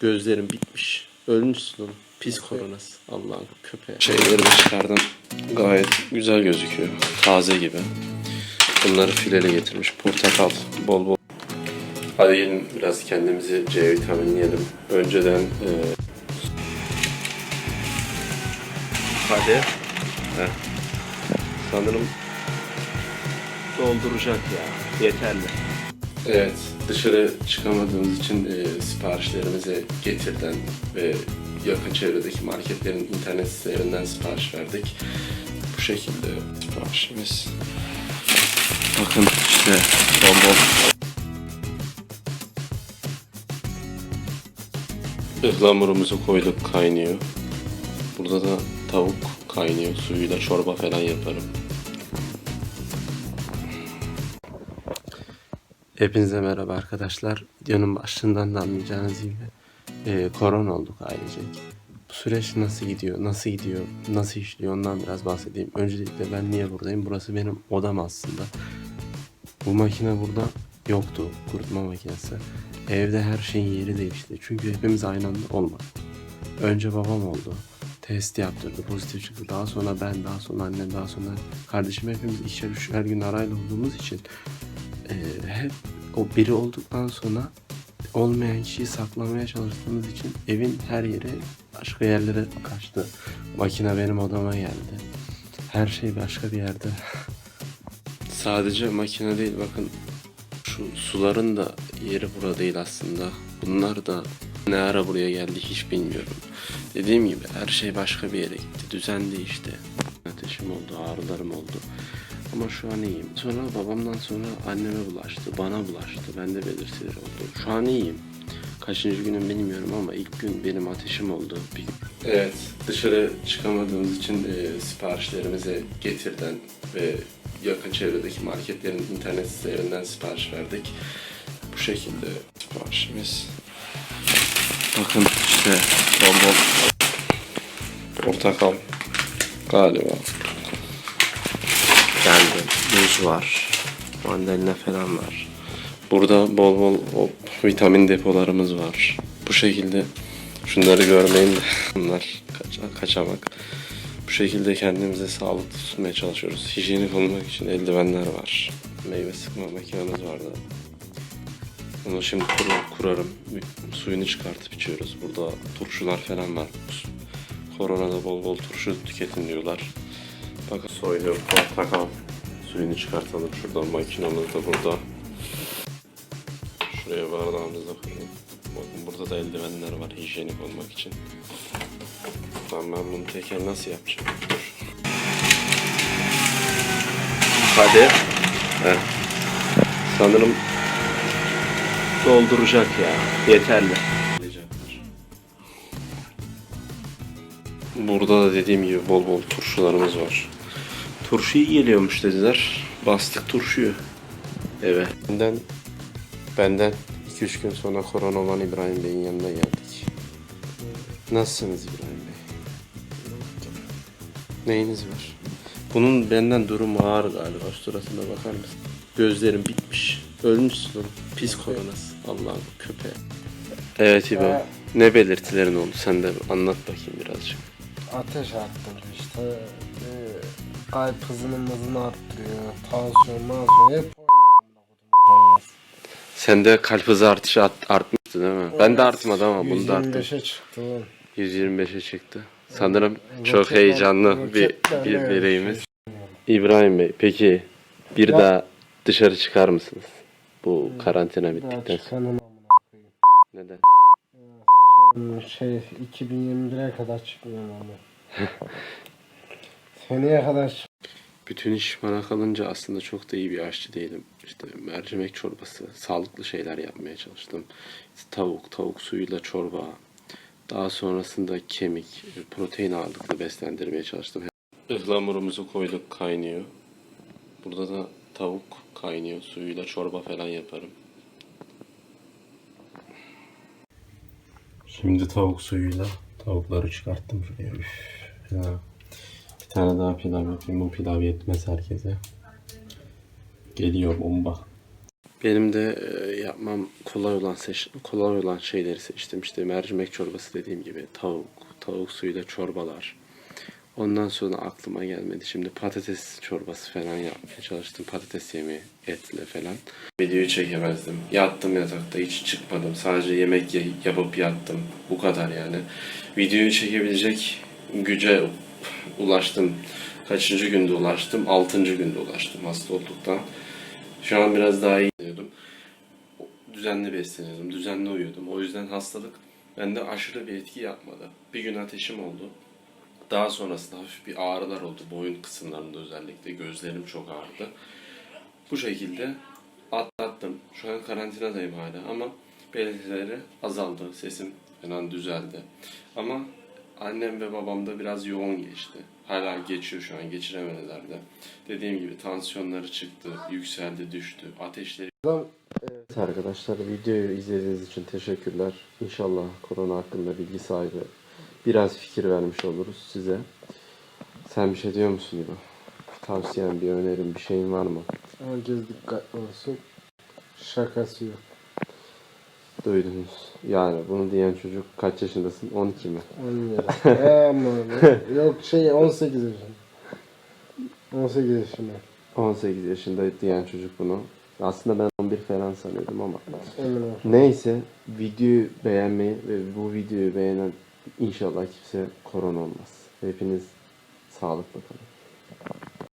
Gözlerim bitmiş. Ölmüşsün oğlum. Pis koronası. Allah'ın köpeği. Şeyleri de çıkardım. Gayet güzel gözüküyor. Taze gibi. Bunları fileli getirmiş. Portakal bol bol. Hadi gelin biraz kendimizi C vitaminleyelim. Önceden e... Hadi. Heh. Sanırım dolduracak ya. Yeterli. Evet, dışarı çıkamadığımız için e, siparişlerimizi getirden ve yakın çevredeki marketlerin internet sitelerinden sipariş verdik. Bu şekilde siparişimiz. Bakın işte bol ıhlamurumuzu koyduk kaynıyor. Burada da tavuk kaynıyor. Suyuyla çorba falan yaparım. Hepinize merhaba arkadaşlar. Videonun başlığından da anlayacağınız gibi e, korona olduk ailecek. Bu süreç nasıl gidiyor, nasıl gidiyor, nasıl işliyor ondan biraz bahsedeyim. Öncelikle ben niye buradayım? Burası benim odam aslında. Bu makine burada yoktu, kurutma makinesi. Evde her şeyin yeri değişti. Çünkü hepimiz aynı anda olmadı. Önce babam oldu. Test yaptırdı, pozitif çıktı. Daha sonra ben, daha sonra annem, daha sonra kardeşim hepimiz ikişer üçer gün arayla olduğumuz için e, hep o biri olduktan sonra olmayan kişiyi saklamaya çalıştığımız için evin her yeri başka yerlere kaçtı. Makine benim odama geldi. Her şey başka bir yerde. Sadece makine değil bakın şu suların da yeri burada değil aslında. Bunlar da ne ara buraya geldi hiç bilmiyorum. Dediğim gibi her şey başka bir yere gitti. Düzen değişti. Ateşim oldu, ağrılarım oldu. Ama şu an iyiyim. Sonra babamdan sonra anneme bulaştı, bana bulaştı. Bende belirtiler oldu. Şu an iyiyim. Kaçıncı günüm bilmiyorum ama ilk gün benim ateşim oldu. Bir. Evet, dışarı çıkamadığımız için e, siparişlerimizi getirden ve yakın çevredeki marketlerin internet sitelerinden sipariş verdik. Bu şekilde siparişimiz. Bakın işte bol bol portakal galiba geldi. Muz var. Mandalina falan var. Burada bol bol o vitamin depolarımız var. Bu şekilde şunları görmeyin de bunlar kaça- kaçamak. Bu şekilde kendimize sağlıklı tutmaya çalışıyoruz. Hijyenik olmak için eldivenler var. Meyve sıkma makinemiz vardı. Onu şimdi kur- kurarım. Suyunu çıkartıp içiyoruz. Burada turşular falan var. Koronada bol bol turşu tüketin diyorlar. Bakın soylu portakal suyunu çıkartalım şuradan makinamız da burada. Şuraya bardağımızı koyalım. Bakın burada da eldivenler var hijyenik olmak için. Tamam ben bunu teker nasıl yapacağım? Dur. Hadi. Heh. Sanırım dolduracak ya. Yeterli. Burada da dediğim gibi bol bol turşularımız var. Turşu iyi geliyormuş dediler. Bastık turşuyu eve. Benden benden 2-3 gün sonra korona olan İbrahim Bey'in yanına geldik. Nasılsınız İbrahim Bey? Neyiniz var? Bunun benden durumu ağır galiba. Suratına bakar mısın? Gözlerim bitmiş. Ölmüşsün oğlum. Pis koronası. Allah'ın köpeği. Evet İbo. Ne belirtilerin oldu? Sen de anlat bakayım birazcık. Ateş arttırdı işte. E, kalp hızının hızını arttırıyor. Tansiyon, mansiyon hep. Sende kalp hızı artışı art- artmıştı değil mi? Ben de artmadı ama bunda arttı. 125'e çıktı oğlum. 125'e çıktı. Sanırım çok heyecanlı bir, bir bireyimiz. İbrahim Bey peki bir Ya- daha dışarı çıkar mısınız? Bu karantina bittikten sonra. çıkanın amına koyayım. Neden? Sikerim, Şey 2021'e kadar çıkmıyorum ama. Seneye kadar Bütün iş bana kalınca aslında çok da iyi bir aşçı değilim. İşte mercimek çorbası, sağlıklı şeyler yapmaya çalıştım. İşte tavuk, tavuk suyuyla çorba. Daha sonrasında kemik, protein ağırlıklı beslendirmeye çalıştım. Ihlamurumuzu koyduk kaynıyor. Burada da tavuk kaynıyor. Suyuyla çorba falan yaparım. Şimdi tavuk suyuyla tavukları çıkarttım şuraya. Üf, ya. Tane daha pilav yapayım. Bu pilav yetmez herkese. Geliyor bomba. Benim de e, yapmam kolay olan seç, kolay olan şeyleri seçtim. İşte mercimek çorbası dediğim gibi tavuk, tavuk suyuyla çorbalar. Ondan sonra aklıma gelmedi. Şimdi patates çorbası falan yapmaya çalıştım. Patates yemeği etle falan. Videoyu çekemezdim. Yattım yatakta hiç çıkmadım. Sadece yemek ye- yapıp yattım. Bu kadar yani. Videoyu çekebilecek güce ulaştım. Kaçıncı günde ulaştım? Altıncı günde ulaştım hasta olduktan. Şu an biraz daha iyi gidiyordum. Düzenli besleniyordum, düzenli uyuyordum. O yüzden hastalık bende aşırı bir etki yapmadı. Bir gün ateşim oldu. Daha sonrasında hafif bir ağrılar oldu. Boyun kısımlarında özellikle. Gözlerim çok ağrıdı. Bu şekilde atlattım. Şu an karantinadayım hala ama belirtileri azaldı. Sesim falan düzeldi. Ama annem ve babam da biraz yoğun geçti. Hala geçiyor şu an. Geçiremediler de. Dediğim gibi tansiyonları çıktı. Yükseldi, düştü. Ateşleri Evet arkadaşlar videoyu izlediğiniz için teşekkürler. İnşallah korona hakkında bilgi sahibi biraz fikir vermiş oluruz size. Sen bir şey diyor musun İbo? Tavsiyen, bir önerin, bir şeyin var mı? herkes dikkatli olsun. Şakası yok. Duydunuz. Yani bunu diyen çocuk kaç yaşındasın? 12 mi? Olmuyor. Aman. Yok şey 18 yaşında. 18 yaşında. 18 yaşında diyen çocuk bunu. Aslında ben 11 falan sanıyordum ama. Ol. Neyse videoyu beğenmeyi ve bu videoyu beğenen inşallah kimse korona olmaz. Hepiniz sağlıkla kalın.